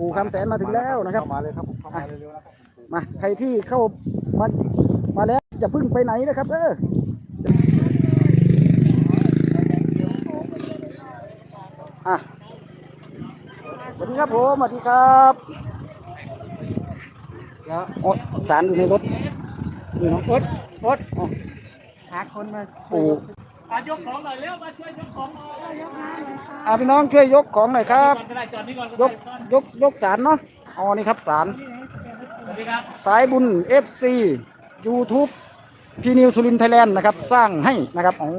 ปู่คำแสนมาถึงแล้วนะครับ เข้ามาเลยครับผมเข้ามาเร็วๆนะครับผมมาใครที่เข้ามามาแล้วอย่าเพึ่งไปไหนนะครับเอออะสวัสดีครับผมสวัสดีครับแล้วโอ๊ตสารอยู่ในรถนี่น้องโอ๊ตโอ๊ตอ๋อหาคนมาปู่ อะยกของหน่อยเร็วมาช่วยยกของหน่อยอะพี่น้องช่วยยกของหน่อยครับ ก่อนก็ได้จอดนี่ก่อนยกยกยกสารเนาะอ๋อนี่ครับสารสวัสดีครับสายบุญ FC YouTube พีนิวสุรินไทยแลนด์นะครับ สร้างให้นะครับโอ้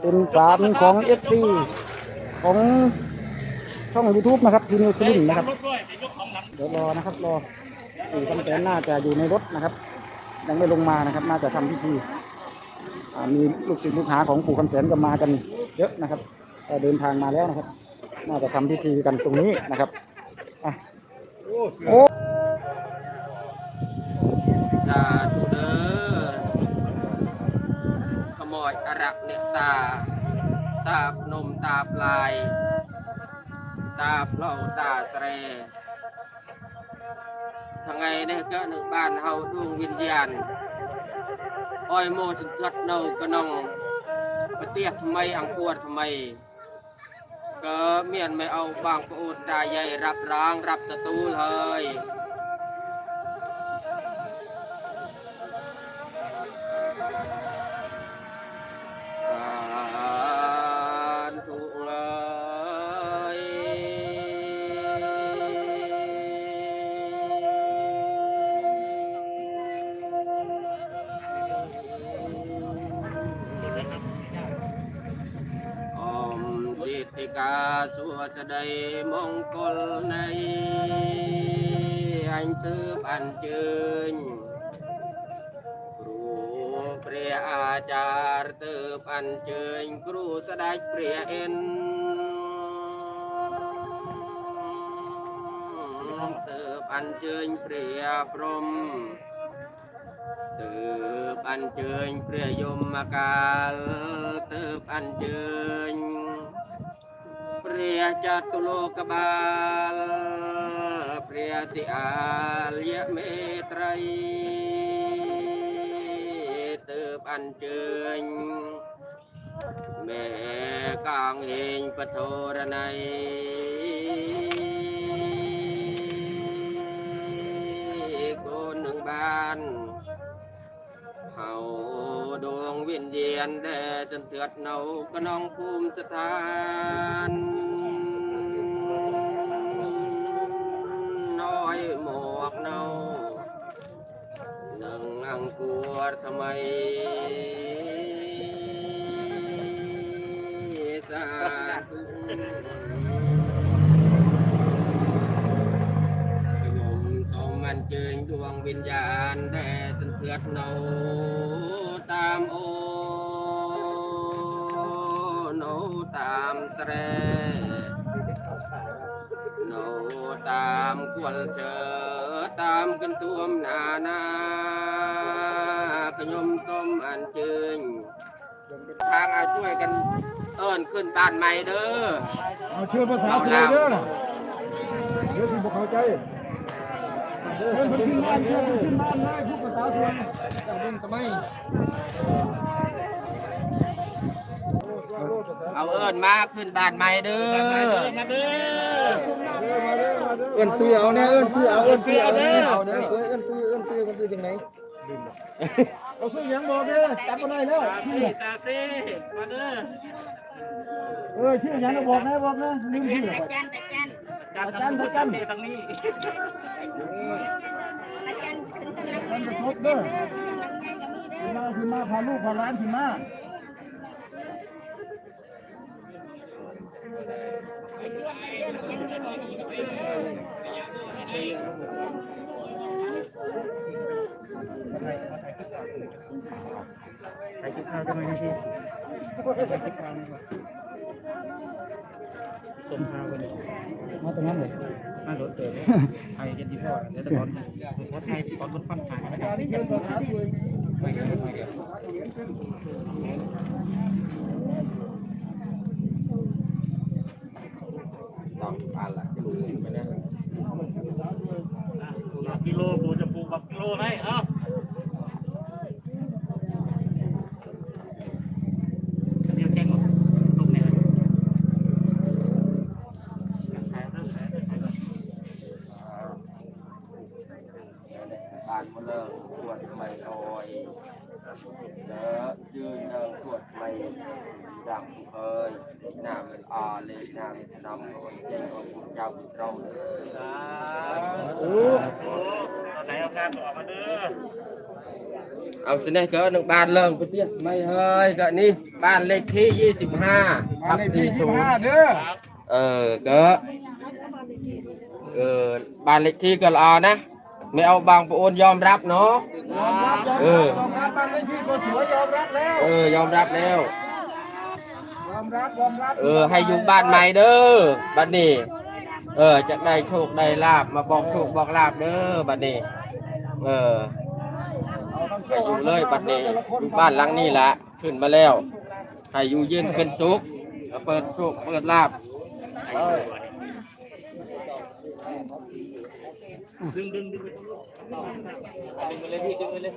เป็นสารของ FC ของช่อง YouTube นะครับพีนิวสุรินนะครับ รถด้วยจะยกของหลังเดี๋ยวรอนะครับรอปู่คำแสนน่าจะอยู่ในรถนะครับ ยังไม่ลงมานะครับ น่าจะทำพิธีอ่า มีลูกศิษย์ลูกหาของปู่คำแสนก็มากันเยอะนะครับเดินทางมาแล้วนะครับ น่าจะทำพิธีกันตรงนี้นะครับอะโอ้สาธุเด้อขโมยอรักเนตตา ตาพนมตาปลาย ตาเพลาตาแสรทั้งไงเนี่ยก็หนึ่งบ้านเฮาดวงวิญญาณ อ้อยโมถึงกัดนาก็นองปเตียทำไมอังกวดทำไมก็เมียนไม่เอาบางปร ក្តីមង្គលនៃអញទើបអញ្ជើញគ្រូព្រះអាចារ្យទើបអញ្ជើញគ្រូស្ដេចព្រះអិនទើបអញ្ជើញព្រះព្រំទើបអញ្ជើញព្រះយមកាលទើបអញ្ជើញ ព្រះចតុលោកបាលព្រះតិអាលយមេត្រីទើបអញ្ជើញមេកងហេងពធរណីគូននឹងបានហៅដួងវិញ្ញាណដែលសន្តិដ្ឋនៅក្នុងភូមិស្ថាន យមកនៅនឹងអង្គួរថ្មីសាធុខ្ញុំសូមអញ្ជើញដួងវិញ្ញាណដែលសន្ធាត់នៅតាមអូននៅតាមត្រេ ควนเจอตามกันตวมนานาขยมต้มอันจืนทางเอาช่วยกันเอิ้นขึ้นบ้านใหม่เด้อเอาเชื่อภาษาเสือเด้อน่ะเดี๋ยวสิบ่เข้าใจเพิ่นเพิ่นขึ้นบ้านเพิ่นขึ้นบ้านเลยพูดภาษาเสือจังเบิ่งทำไม เอาเอิ้นมาขึ้นบ้านใหม่เด้อมาเด้อเอิ้นซื้อเอาเนี่ยเอิ้นซื้อเอาเอิ้นซื้อเอาเนี่ยเอาเด้อเอิ้นซื้อเอิ้นซื้อเอิ้นซื้อจังไหนเอาซื้อหยังบอกเด้อจับบ่ได้เด้อตาซีตาซีมาเด้อเออชื่อหยังก็บอกนะบอกนะลืมชื่ออาจารย์อาจารย์จัดทางทางนี้ทางนี้อาจารย์ขึ้นกำลังใจเด้อเด้อกำลังใจก็มีเด้อมาคือมาพาลูกพาหลานคือมา ใครกินข้าวกันหน่อยนะพี่ส่งข้าวกันเลยมาตรงนั้นเลยมารถเติมไทยกันที่พ่อเดี๋ยวแต่ตอนรถไทยตอนรถฟันผ่านนะครับ ผ่านหลักกิโลไม่แน่หลักกิโลกูจะปลูกหลักกิโลให้เอ้า อ่อเลยน้ำมันน้ำคนใจคนเจ้าเราเด้อโอ้เอาไหนเอาการออกมาเด้อเอาสิเนี่ยก็หนึ่งบ้านเริ่มไปเตี้ยไม่เฮ้ยก็นี่บ้านเลขที่ยี่สิบห้าทับสี่ศูนย์เด้อเออก็เออบ้านเลขที่ก็รอนะไม่เอาบางปะโอนยอมรับเนาะยอมรับยอมเอรับอยอมรับบ้านเลขที่ก็สวยยอมรับแล้วเออยอมรับแล้ว เออ ให้อยู่บ้านใหม่เด้อบัดนี้ เออจะได้โชคได้ลาบมาบอกโชคบอกลาบเด้อบัดนี้ เออให้อยู่เลยบัดนี้อยู่บ้านหลังนี้ละขึ้นมาแล้วให้อยู่เย็นเป็นสุขเปิดโชคเปิดลาบดึงดึงดึงดึงเลยพี่ดึงเลย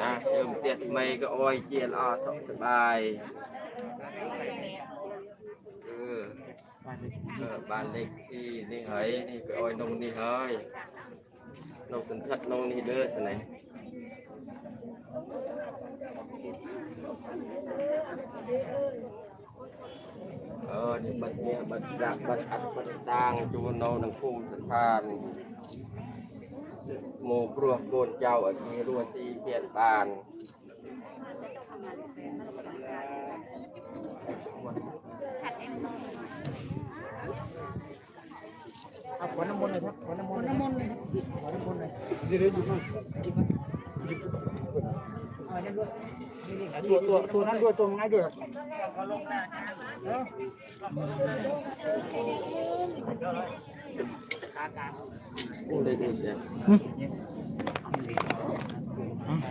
អាយើងផ្ទះថ្មីក៏អយជាល្អសុខសប្បាយអឺបានលេខទីនេះហើយនេះក៏អយនំនេះហើយនំសន្ធិតនំនេះលើស្នេះអឺ เฮ้ยนกสันทัดนงนี่เด้อสิไหนเอนี่บัดเนี่ยบัดรักบัดอัดบัดตางจูนโนนังภูมิสถานโมกรวกโกนเจ้าอาทีรัวตีเปลี่ยนบานเอาขวดน้ำมนต์เลยครับขวดน้ำมนต์น้ำมนต์เลยขวดน้ำมนต์เลยเดี๋ยวอยู่ข้างตัวตัวตัวนั้นด้วยตัวไม้ด้วยครับ โอ้ได้ดีจ้ะ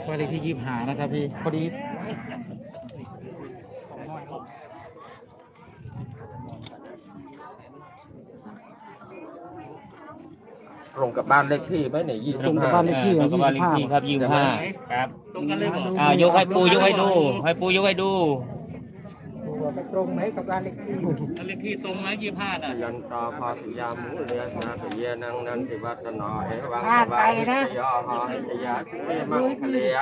บ้านเลขที่ยี่สิบห้านะครับพี่ พอดีตรงกับบ้านเลขที่ไหมเนี่ยยี่ตสิรงบกับห้าบ้านเลขที่แล้อะวก็ยี่บ้านสิเลบขห้าที่ครับยี่สิบห้าครับ ตรงกันเลยบอกอ่ายกให้ปูยกให้ดู ให้ปูยกให้ดู ตรงไหนกับบ้านเลขที่เลขที่ตรงไหมยี่ห้าน่ะยันตาพาสิยามุเลียนาติเยนังนันติวัตนาเอวังพลาดไปนะยอหาหิตยาสิเมมังคะเลีย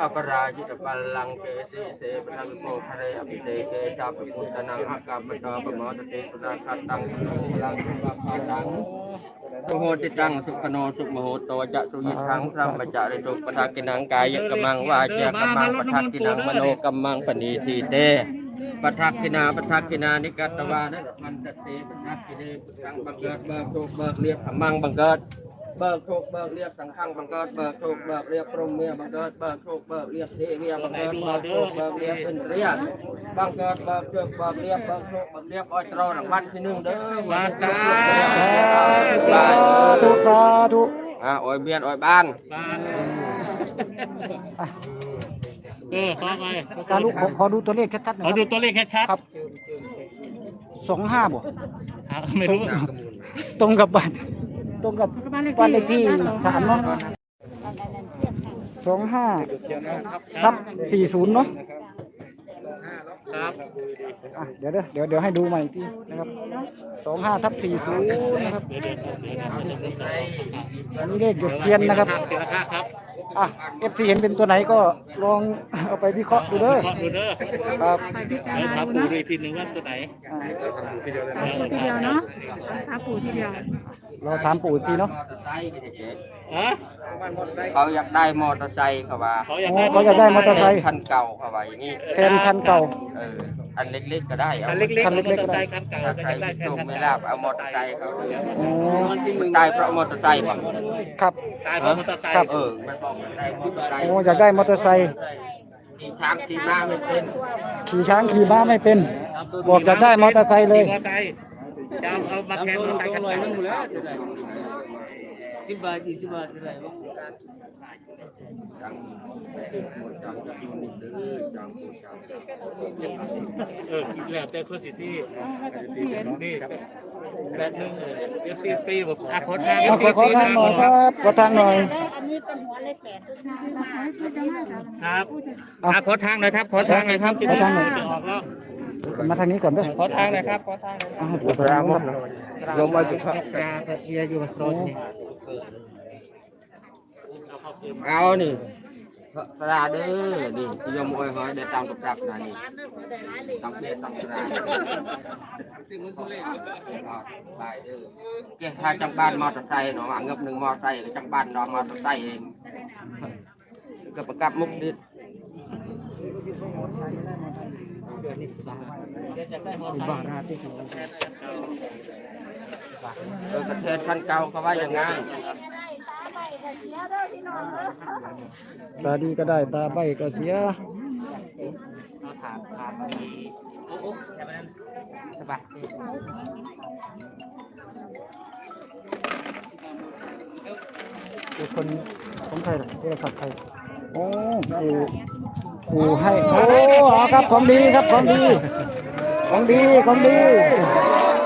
อปราจิตปัลลังเกสีเสปทังโกภเรอภิเตเกจาปพุทธนังอากาปตาปมอตเตสุราคัตตังพลังวะพาตังสุโหติตังสุขโนสุโมโหโตจะสุยิทังพระมจาริตุปทักกินังกายกมังวาจากัมมังปทักกินังมโนกัมมังปณีทีเต ปทักกินาปทักกินานิกัตวานะพันตเตปทักกิเนปทังบังเกิดเบิกโชคเบิกเรียบขมังบังเกิดเบิกโชคเบิกเรียบสังฆังบังเกิดเบิกโชคเบิกเรียบพรหมเมียบังเกิดเบิกโชคเบิกเรียบเทเวียบังเกิดเบิกโชคเบิกเรียบเป็นเรียบบังเกิดเบิกโชคเบิกเรียบเบิกโชคเบิกเรียบอ้อยตรอรางวัลที่หนึ่งเด้อมาจ้าสาธุสาธุอะอ้อยเบียนอ้อยบ้านบ้าน เออขอไปการลูกขอขอดูตัวเลขชัดๆหน่ขออยคดูรับตัวเลขชัดครับสองห้าบ่ๆครับไม่รู้ตรงกับบ้านตรงกับบ้านเลขที่สามเนาะสองห้าทับสี่ศูนย์เนาะครับอะเดี๋ยวเดี๋ยวเดี๋ยวเดี๋ยวให้ดูใหม่อีกทีนะครับสองห้าทับสี่ศูนย์นะครับเดี๋ยวเดี๋ยวเดี๋ยวอันนี้เลขหยดเทียนนะครับ เดี๋ยวราคาครับ อะเอฟซีเห็นเป็นตัวไหนก็ลองเอาไปวิเคราะห์ดูเด้อขอดูเด้อครับเดี๋ยวถามปู่ดูอีกทีหนึ่งว่าตัวไหนอ่าทีเดียวเนาะพาปู่ทีเดียวเราถามปู่อีกทีเนาะมอเตอร์ไซค์นี่เด็กฮะเขาอยากได้มอเตอร์ไซค์เขาว่าเขาอยากอ๋อได้เขาอยากได้มอเตอร์ไซค์คันเก่าเขาว่าอย่างนี้แทนคันเก่า เอออันเล็กๆก็ได้เอาคันเล็กๆคันมเล็อกเตอๆก็ร์ไซได้ค์คันเก่าถ้าจะใครได้มีแทโชนคคันไม่เก่าลาบเอามอเตอร์ไซค์เขาเลยอ๋อมันได้เพราะมอเตอร์ไซค์ป่ะ ครับ ตายเพราะมอเตอร์ไซค์ครับ เออมันบอกมันได้มอเตอร์ไซค์โอ้อยากได้มอเตอร์ไซค์ขี่ช้างขี่ม้าไม่เป็นขี่ช้างขี่ม้าไม่เป็น บอกอยากได้มอเตอร์ไซค์เลย มอเตอร์ไซค์จะเอาเอามาแทนมอเตอร์ไซค์คันเก่า สิบบาทยี่สิบบาทอะไรเออแล้วแต่คนสิที่นี่แปดหนึ่งเอฟซีปีบอกอะขอทางเอาขอขอทางหน่อยครับขอทางหน่อยอันนี้เป็นหัวเลขแปดครับอะขอทางหน่อยครับขอทางหน่อยครับขอทางหน่อยออกแล้ว มาทางนี้ก่อนเด้อขอทางหน่อยครับขอทางหน่อยเอาให้ปู่ไปทางนู้นครับลงมาจุดครับเอานี่กระดาษเด้อนี่ที่ยมโอ้ยหอยได้ตามกับรับนะนี่ตามเปลี่ยนตามกระดาษซึ่งมันทุเรศไปเด้อแกถ้าจังบ้านมอเตอร์ไซค์เนาะว่าเงับหนึ่งมอเตอร์ไซค์ก็จังบ้านเนาะมอเตอร์ไซค์เองก็ประกับมุกดิด เออประเทศคันเก่าเขาว่าอย่างไงตาดีก็ได้ตาใบก็เสียถามถามมีโอ้โหแค่นั้นสบายคือคนคนไทยเหรอโทรศัพท์ไทยโอ้ปู่ ปูให้ โอ้เอครับ ของดีครับ ของดี ของดี ของดี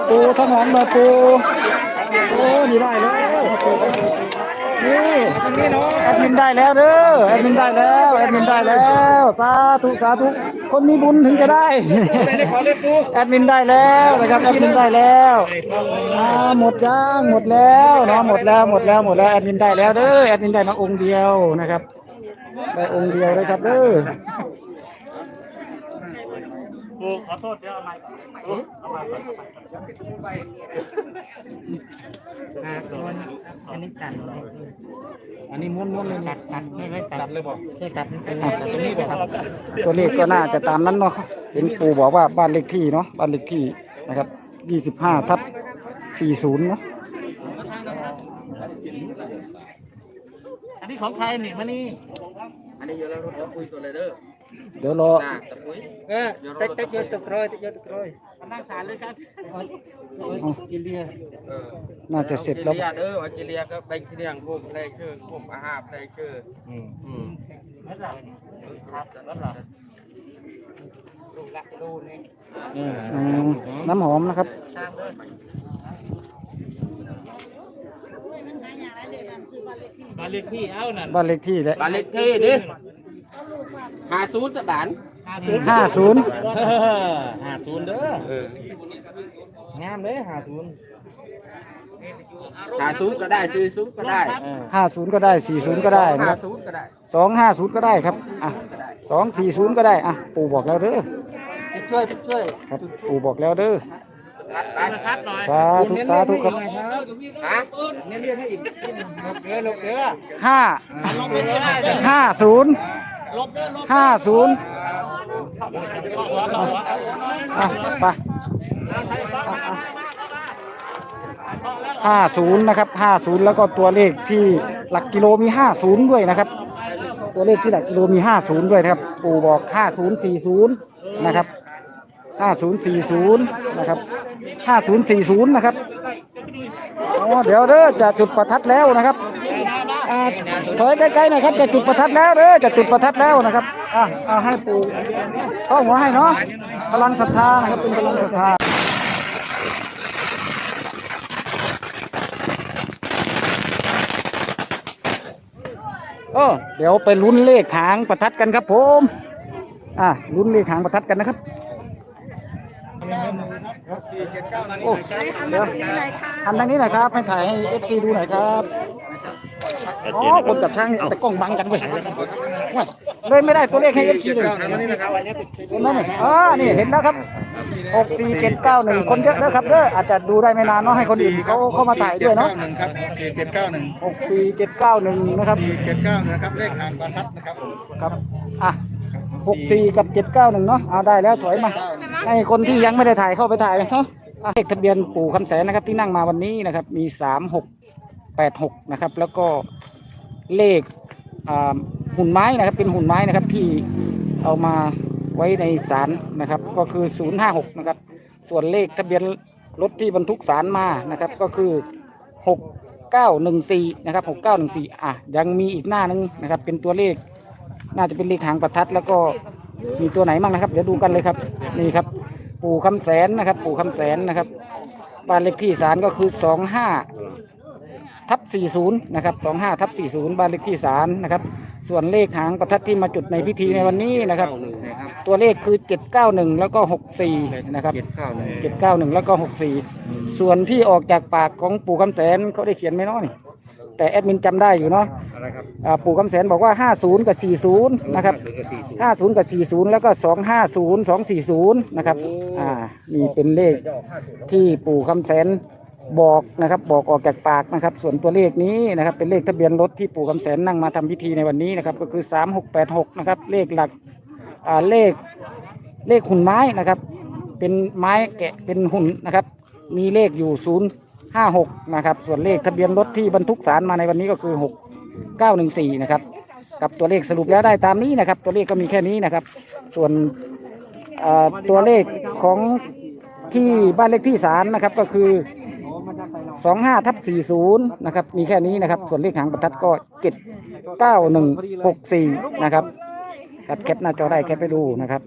ปูถนอมเลยปู่โอ้นี่ได้เลยนี่แอดมินได้แล้วเด้อ แอดมินได้แล้ว แอดมินได้แล้ว สาธุสาธุ คนมีบุญถึงจะได้ แอดมินได้แล้วนะครับ แอดมินได้แล้วอ่าหมดยังหมดแล้วเนาะหมดแล้ว หมดแล้ว หมดแล้ว แอดมินได้แล้วเด้อ แอดมินได้มาองค์เดียวนะครับ ได้องค์เดียวเลยครับเด้อกูขอโทษเดี๋ยวเอาไม้ก่อนเอาไม้ก่อนอันนี้ตัดอันนี้ม้วนม้วนเลยตัดตัดไม่ไม่ตัดเลยบอกไม่ตัดนี่เป็นตัดตรงนี้ครับตัวเลขก็น่าจะตามนั้นเนาะเห็นปู่บอกว่าบ้านเลขที่เนาะบ้านเลขที่นะครับยี่สิบห้าทับสี่ศูนย์เนาะ อั นนี้ของใครนี่มานี่อันนี้อยู่แล้วรถตะปุยตัวเลยเด้อเดี๋ยวรอน่ะตะปุยเออเต็กเต็กเยอะตะกรอยเยอะตะกรอยมานั่งศาลเลยครับกินเลียเออน่าจะเสร็จแล้วออเด้ออันจิเลียก็แบ่งที่เลี้ยงพวกแรงชื่อพวกอาหารแรงชื่ออืมอืมนั่นแหละครับนั่นแหละลูกละลูกนี่เอออืมน้ำหอมนะครับสร้างเลย บ้านเลขที่เอ้านั่นบ้านเลขที่และบ้านเล็กที่ดิหาศูนย์ตะบานห้าศูนย์ห้าศูนย์เด้องามเลยห้าศูนย์หาศูนย์ก็ได้สี่ศูนย์ก็ได้เออห้าศูนย์ก็ได้สี่ศูนย์ก็ได้นะหาครับศูนย์ก็ได้สองห้าศูนย์ก็ได้ครับอะสองสี่ศูนย์ก็ได้อะปู่บอกแล้วเด้อช่วยช่วยครับปู่บอกแล้วเด้อ รัดไปนะครับหน่อยสาธุสาธุครับฮะเนี่ยเรียกให้อีกลบเกลือลบเกลือห้าห้าศูนย์ห้าศูนย์อะไปห้าศูนย์นะครับห้าศูนย์แล้วก็ตัวเลขที่หลักกิโลมีห้าศูนย์ด้วยนะครับ ตัวเลขที่หลักกิโลมีห้าศูนย์ด้วยนะครับ ปู่บอกห้าศูนย์สี่ศูนย์นะครับ ห้าศูนย์สี่ศูนย์นะครับห้าศูนย์สี่ศูนย์นะครับ อ๋อ เดี๋ยวเด้อจะจุดประทัดแล้วนะครับอ่าถอยใกล้ๆหน่อยครับจะจุดประทัดแล้วเด้อจะจุดประทัดแล้วนะครับ อะเอาให้ปู่เข้าหัวให้เนาะพลังศรัทธานะครับเป็นพลังศรัทธาเออเดี๋ยวไปลุ้นเลขหางประทัดกันครับผม อะลุ้นเลขหางประทัดกันนะครับ โอ้เดี๋ยวทำทางนี้หน่อยครับให้ถ่ายให้เอฟซีดูหน่อยครับอ๋อคนกับช่างแต่กล้องบังกันเว้ยเลยไม่ได้ตัวเลขให้เอฟซีเลยเห็นไหมนี่อ๋อนี่เห็นแล้วครับหกสี่เจ็ดเก้าหนึ่งคนเยอะนะครับเด้ออาจจะดูได้ไม่นานเนาะให้คนอื่นเขาเข้ามาถ่ายด้วยเนาะหนึ่งครับสี่เจ็ดเก้าหนึ่งหกสี่เจ็ดเก้าหนึ่งนะครับสี่เจ็ดเก้านะครับเลขหางประทัดนะครับครับอะ หกสี่กับเจ็ดเก้าหนึ่งเนาะเอาได้แล้วถอยมา ให้คนที่ยังไม่ได้ถ่ายเข้าไปถ่ายเนาะอะเลขทะเบียนปู่คำแสนนะครับที่นั่งมาวันนี้นะครับ มีสามหกแปดหกนะครับ แล้วก็เลขอ่าหุ่นไม้นะครับ เป็นหุ่นไม้นะครับที่เอามาไว้ในศาลนะครับ ก็คือศูนย์ห้าหกนะครับ ส่วนเลขทะเบียนรถที่บรรทุกสารมานะครับ ก็คือหกเก้าหนึ่งสี่นะครับหกเก้าหนึ่งสี่อะยังมีอีกหน้านึงนะครับ เป็นตัวเลข น่าจะเป็นเลขหางประทัดแล้วก็มีตัวไหนบ้างนะครับ เดี๋ยวดูกันเลยครับ นี่ครับ ปู่คำแสนนะครับ ปู่คำแสนนะครับบ้านเลขที่ศาลก็คือสองห้าทับสี่ศูนย์นะครับสองห้าทับสี่ศูนย์บ้านเลขที่ศาลนะครับ ส่วนเลขหางประทัดที่มาจุดในพิธีในวันนี้นะครับ ตัวเลขคือเจ็ดเก้าหนึ่งแล้วก็หกสี่นะครับเจ็ดเก้าหนึ่งเจ็ดเก้าหนึ่งแล้วก็หกสี่ส่วนที่ออกจากปากของปู่คำแสนเขาได้เขียนไหมเนาะนี่ แต่แอดมินจำได้อยู่เนาะอะไรครับอ่าปู่คำแสนบอกว่าห้าศูนย์กับสี่ศูนย์นะครับ ศูนย์กับสี่ศูนย์ห้าศูนย์กับสี่ศูนย์แล้วก็สองห้าศูนย์สองสี่ศูนย์นะครับ อ่านี่เป็นเลข จะออกห้าศูนย์ที่ปู่คำแสนบอกนะครับ บอกออกจากปากนะครับ ส่วนตัวเลขนี้นะครับ เป็นเลขทะเบียนรถที่ปู่คำแสนนั่งมาทำพิธีในวันนี้นะครับ ก็คือสามหกแปดหกนะครับ เลขหลักอ่าเลขเลขหุ่นไม้นะครับ เป็นไม้แกะเป็นหุ่นนะครับ มีเลขอยู่ศูนย์ ห้าหกนะครับ ส่วนเลขทะเบียนรถที่บรรทุกสารมาในวันนี้ก็คือหกเก้าหนึ่งสี่นะครับ กับตัวเลขสรุปแล้วได้ตามนี้นะครับ ตัวเลขก็มีแค่นี้นะครับ ส่วนตัวเลขของที่บ้านเลขที่ศาลนะครับก็คือสองห้าทับสี่ศูนย์นะครับ มีแค่นี้นะครับ ส่วนเลขหางประทัดก็เจ็ดเก้าหนึ่งหกสี่นะครับครับแคปหน้าจอได้แคปไปดูนะครับ